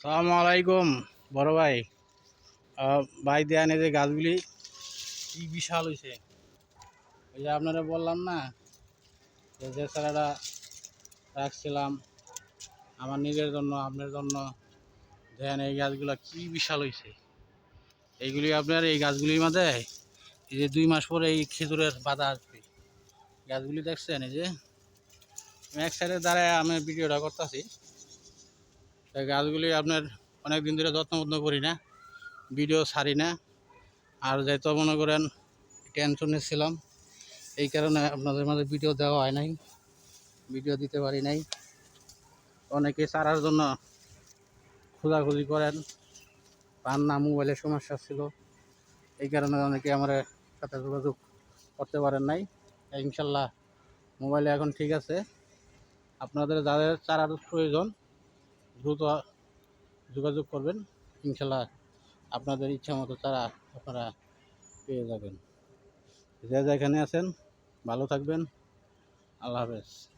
সালামু আলাইকুম, বড় ভাই। ভাই এই যে গাছগুলি কি বিশাল হয়েছে ওই যে আপনারা বললাম না, যে চারাটা রাখছিলাম, আমার নিজের জন্য, আপনার জন্য দেন এই গাছগুলো কি বিশাল হয়েছে এইগুলি আপনার এই গাছগুলির মধ্যে এই যে দুই মাস পরে এই খেজুরের বাধা আসবে। গাছগুলি দেখছেন, এই যে এক সাইডে দাঁড়ায় আমি ভিডিওটা করতেছি। গাছগুলি আপনার অনেক দিন ধরে যত্ন করি না, ভিডিও ছাড়ি না। আর যেহেতু মনে করেন টেনশনে ছিলাম, এই কারণে আপনাদের মাঝে ভিডিও দেওয়া হয় নাই ভিডিও দিতে পারি নাই। অনেকে চারার জন্য খোঁজাখুঁজি করেন পান না মোবাইলের সমস্যা ছিল, এই কারণে অনেকে আমার সাথে যোগাযোগ করতে পারেন নাই। ইনশাল্লাহ মোবাইলে এখন ঠিক আছে। আপনাদের যাদের চারার প্রয়োজন দ্রুত যোগাযোগ করবেন। ইনশাল্লাহ আপনাদের ইচ্ছা মতো তারা আপনারা পেয়ে যাবেন। যে যেখানে আছেন, ভালো থাকবেন। আল্লাহ হাফেজ।